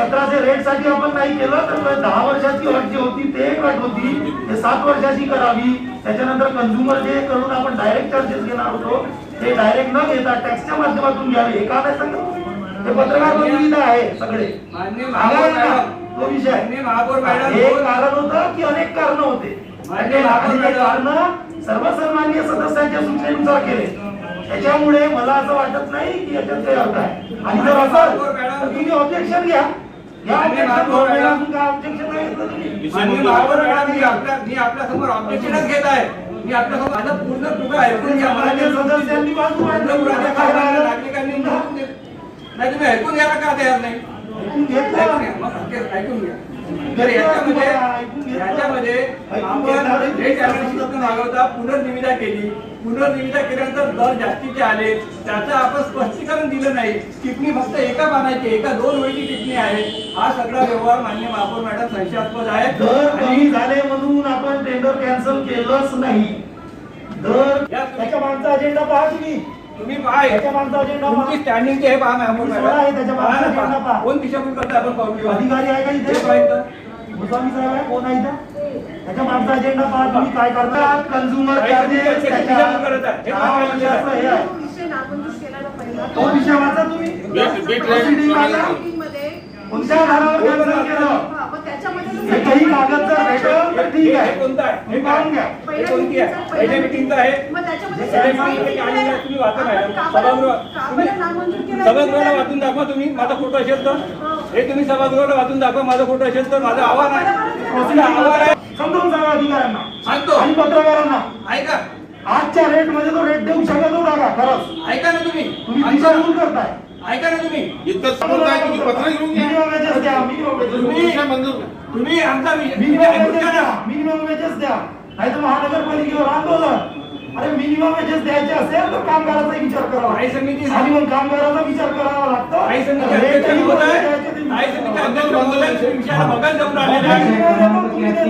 सतराशे रेटसाठी आपण नाही केलं तर दहा वर्षाची अट जी होती ते एक अट होती. ते सात वर्षाची करावी. त्याच्यानंतर कंझ्युमर जे करून आपण डायरेक्ट चार्जेस घेणार होतो ते डायरेक्ट न घेता टॅक्सच्या माध्यमातून घ्यावे. हे का नाही सांगत? ते पत्रकार प्रतिनिधी आहे सगळे. तो विषय हे कारण होतं की अनेक कारण होते. कारण सर्वसन्मान्य सदस्यांच्या सूचनेनुसार केले. त्याच्यामुळे मला असं वाटत नाही की याच्यात काही अर्थ आहे. आणि जर असेल तर तुम्ही ऑब्जेक्शन घ्या. मी आपल्यासमोर ऑब्जेक्शनच घेत आहे. मी आपल्यासमोर माझं पूर्ण तुका ऐकून घ्या. मला नागरिकांनी. नाही तुम्ही ऐकून घ्यायला का तयार नाही? ऐकून घ्या. ऐकून घ्या. तर याच्यामध्ये याच्यामध्ये आपण जे चॅनल मागवता पुनर्निविदा केली. पुनर्निविदा केल्यानंतर दर जास्तीचे आले. त्याचं आपण स्पष्टीकरण दिलं नाही. टिप्पणी फक्त एका पानाची एका दोन वेळची टिप्पणी आहे. हा सगळा व्यवहार मान्य महापौर मॅडम संशयास्पद आहे. दर कमी झाले म्हणून आपण टेंडर कॅन्सल केलंच नाही. दर त्याच्या मागचा अजेंडा पहा तुम्ही. तुम्ही पहा त्याच्या मागचा अजेंडा तुमची पहा स्टँडिंग आहे पहा महापौर तुम्ही सोडा हे त्याच्या मागचा. अजेंडा पहा. कोण दिशाभूल करताय आपण पाहू घेऊ. अधिकारी आहे का हे इथे पहा इथं. गोस्वामी साहेब आहे कोण आहे इथं त्याच्या मागचा अजेंडा पहा तुम्ही काय करता तुम्ही दिशाभूल करत आहे. हे पहा, हे आहे तो विषय वाचा तुम्ही Proceeding वाचा. कोणत्या आधारावर कॅन्सल केलं? हा, मग त्याच्यामध्ये तो एकही कागद जर भेटलं तर ठीक हे आहे कोणतं आहे? हे पाहून घ्या. हे कोणती आहे? पहिल्या मिटिंगचं आहे? आहे? तुम्ही वाचा मॅडम आपण का बरं- सभागृह का तुम्ही बरं नामंजूर केलं? सभागृहाला वाचून दाखवा तुम्ही. माझा फोटो असेल तर. हे. तुम्ही सभागृहाला वाचून दाखवा. माझा फोटो असेल तर माझं आव्हान आहे. आव्हान आहे. समजावून सांगा अधिकाऱ्यांना. सांगतो. आणि पत्रकारांना. ऐका. आजच्या रेटमध्ये तो रेट देऊ शकत का? खरंच. ऐका ना तुम्ही. तुम्ही करताय. ऐका ना तुम्ही. इथं समोर काय तुम्ही पत्र घेऊन घ्या तुम्ही- मंजूर आमचा मिनिमम. मिनिमम वेजेस द्या. नाही तर महानगरपालिकेवर आंदोलन. अरे मिनिमम वेजेस द्यायचे असेल तर कामगाराचा विचार करावा काही समिती- आणि मग कामगाराचा विचार करावा लागतो. काही समिती अध्यक्ष तुम्ही बघत जाऊन मिनिमम तुम्ही वेजेस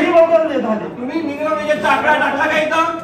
मिनिमम देत आले. तुम्ही मिनिमम वेजेसचा आकडा टाकला का इथं?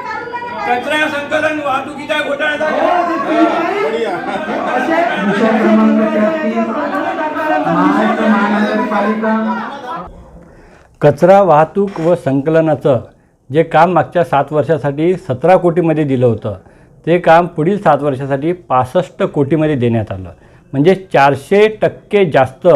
कचरा संकलन बढिया. महाराष्ट्र महानगरपालिका. कचरा वाहतूक व संकलनाचं जे काम मागच्या सात वर्षासाठी सतरा कोटीमध्ये दिलं होतं ते काम पुढील सात वर्षासाठी पासष्ट कोटीमध्ये देण्यात आलं. म्हणजे चारशे टक्के जास्त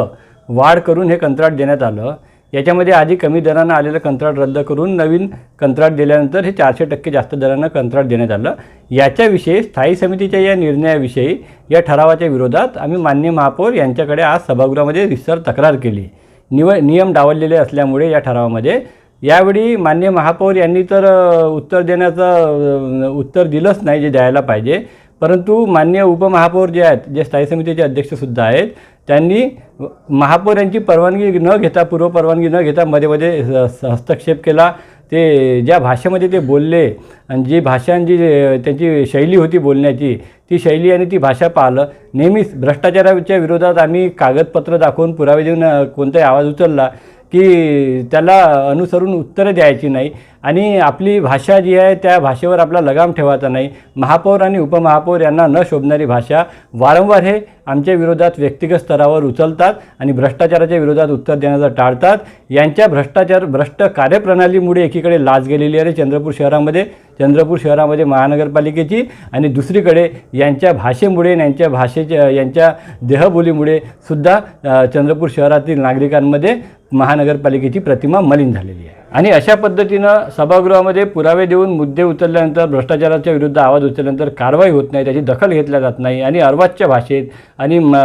वाढ करून हे कंत्राट देण्यात आलं. याच्यामध्ये आधी कमी दरानं आलेलं कंत्राट रद्द करून नवीन कंत्राट दिल्यानंतर हे चारशे टक्के जास्त दरानं कंत्राट देण्यात आलं. याच्याविषयी स्थायी समितीच्या या निर्णयाविषयी या ठरावाच्या विरोधात आम्ही मान्य महापौर यांच्याकडे आज सभागृहामध्ये रिसर तक्रार केली. निव नियम डावललेले असल्यामुळे या ठरावामध्ये. यावेळी मान्य महापौर यांनी तर उत्तर देण्याचं उत्तर दिलंच नाही जे द्यायला पाहिजे. परंतु मान्य उपमहापौर जे आहेत जे स्थायी समितीचे अध्यक्षसुद्धा आहेत त्यांनी महापौर यांची परवानगी न घेता पूर्वपरवानगी न घेता मध्ये मध्ये हस्तक्षेप केला. ते ज्या भाषेमध्ये ते बोलले आणि जी भाषा जी त्यांची शैली होती बोलण्याची ती शैली आणि ती भाषा पाहिलं नेहमीच भ्रष्टाचाराच्या विरोधात आम्ही कागदपत्र दाखवून पुरावे देऊन कोणताही आवाज उचलला की त्याला अनुसरून उत्तरं द्यायची नाही. आणि आपली भाषा जी आहे त्या भाषेवर आपला लगाम ठेवायचा नाही. महापौर आणि उपमहापौर यांना न शोभणारी भाषा वारंवार हे आमच्या विरोधात व्यक्तिगत स्तरावर उचलतात आणि भ्रष्टाचाराच्या विरोधात उत्तर देण्याचं टाळतात. यांच्या भ्रष्टाचार भ्रष्ट कार्यप्रणालीमुळे एकीकडे लाच गेलेली आहे चंद्रपूर शहरामध्ये. चंद्रपूर शहरामध्ये महानगरपालिकेची आणि दुसरीकडे यांच्या भाषेमुळे यांच्या भाषेच्या यांच्या देहबोलीमुळे सुद्धा चंद्रपूर शहरातील नागरिकांमध्ये महानगरपालिकेची प्रतिमा मलिन झालेली आहे. आणि अशा पद्धतीनं सभागृहामध्ये पुरावे देऊन मुद्दे उचलल्यानंतर भ्रष्टाचाराच्या विरुद्ध आवाज उचलल्यानंतर कारवाई होत नाही त्याची दखल घेतल्या जात नाही आणि अर्वाच्य भाषेत आणि म,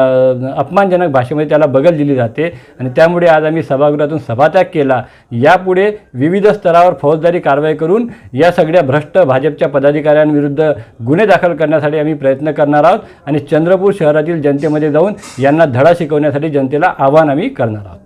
अपमानजनक भाषेमध्ये त्याला बगल दिली जाते. आणि त्यामुळे आज आम्ही सभागृहातून सभात्याग केला. यापुढे विविध स्तरावर फौजदारी कारवाई करून या सगळ्या भ्रष्ट भाजपच्या पदाधिकाऱ्यांविरुद्ध गुन्हे दाखल करण्यासाठी आम्ही प्रयत्न करणार आहोत आणि चंद्रपूर शहरातील जनतेमध्ये जाऊन यांना धडा शिकवण्यासाठी जनतेला आवाहन आम्ही करणार आहोत.